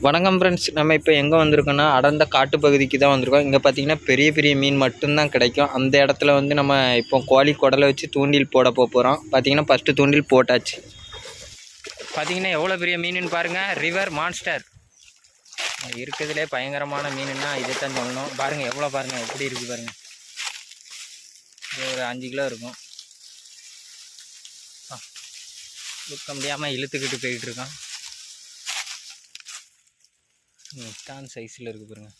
வணக்கம் ஃப்ரெண்ட்ஸ் நம்ம இப்போ எங்கே வந்திருக்கோம்னா அடர்ந்த காட்டு பகுதிக்கு தான் வந்திருக்கோம். இங்கே பார்த்தீங்கன்னா பெரிய பெரிய மீன் மட்டும்தான் கிடைக்கும். அந்த இடத்துல வந்து நம்ம இப்போ கோழி குடலை வச்சு தூண்டில் போட போகிறோம் பார்த்தீங்கன்னா ஃபஸ்ட்டு தூண்டில் போட்டாச்சு. பார்த்தீங்கன்னா எவ்வளோ பெரிய மீனுன்னு பாருங்கள் ரிவர் மான்ஸ்டர் இருக்கிறதுலே பயங்கரமான மீனுன்னா இதைத்தான் சொல்லணும். பாருங்கள் எவ்வளோ பாருங்கள் எப்படி இருக்குது பாருங்கள் இது ஒரு அஞ்சு கிலோ இருக்கும். ஆ, இழுக்க முடியாமல் இழுத்துக்கிட்டு போயிட்டு தான் சைஸில் இருக்கு பாருங்க.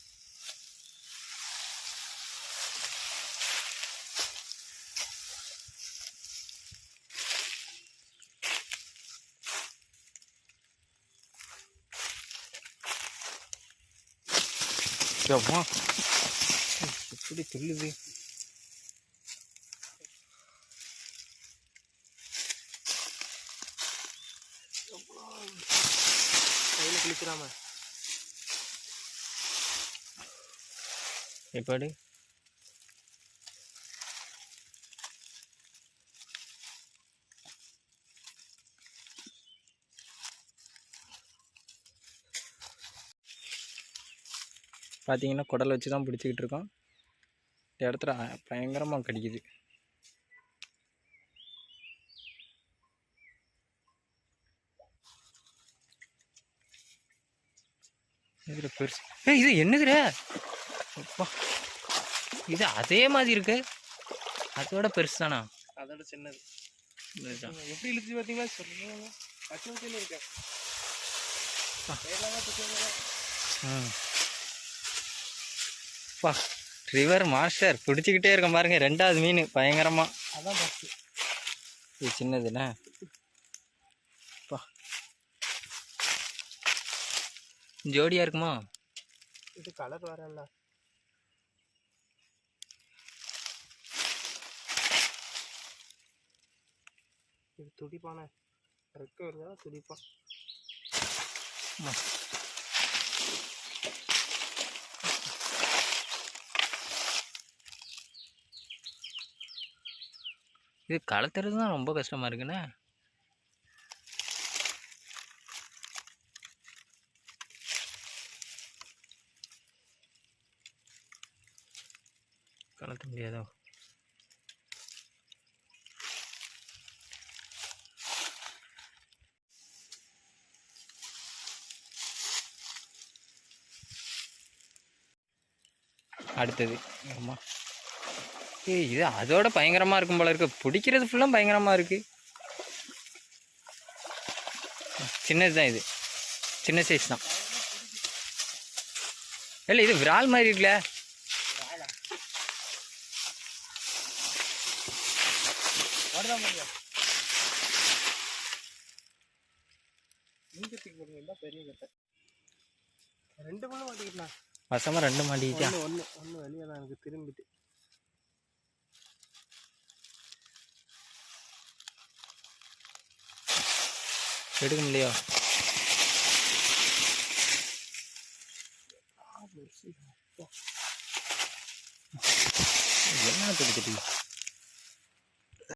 அம்மா எப்படி துள்ளுது கையில் கிழிச்சிடாம எப்படி பார்த்தீங்கன்னா குடல் வச்சு தான் பிடிச்சிக்கிட்டு இருக்கோம். இந்த இடத்துல பயங்கரமாக கடிக்குது. இதில் பெருசு? ஏய் இது என்னதுடா? அப்பா. இது அதே மாதிரி இருக்கு. அதோட பெருசு தானா அதோட சின்னது. எப்படி இழுத்து பார்த்தீங்களா? சொல்லுங்க. பச்சை பச்சையில் இருக்க? பா. ரிவர் மாஸ்டர் பிடிச்சிக்கிட்டே இருக்க பாருங்க. ரெண்டாவது மீன் பயங்கரமாக அதான் பஸ்ஸு இது சின்னதுண்ணே பா. ஜோடியாக இருக்குமா? இது கலர் வரல இது துடிப்பானே? ரெக்க வருதா துடிப்பான் இது கலத்துறது தான் ரொம்ப கஷ்டமாக இருக்குண்ணே. கலத்த முடியாதோ? அடுத்தது. ஆமாம் ஏய் இது அதோட பயங்கரமாக இருக்கும் போல இருக்குது பிடிக்கிறது ஃபுல்லாக பயங்கரமாக இருக்கு. சின்னது தான் இது. சின்ன சைஸ் தான். இல்லை இது விரால் மாதிரி இருக்குல்ல. பெரிய கட்டை. ரெண்டு மணி மாட்டிக்கிட்டா வசமாக ரெண்டு மாட்டிக்கிச்சா ஒன்று ஒன்று வெளியே தான் எனக்கு திரும்பிட்டு. எடுக்க முடியலையோ என்ன பிடிச்சிட்டு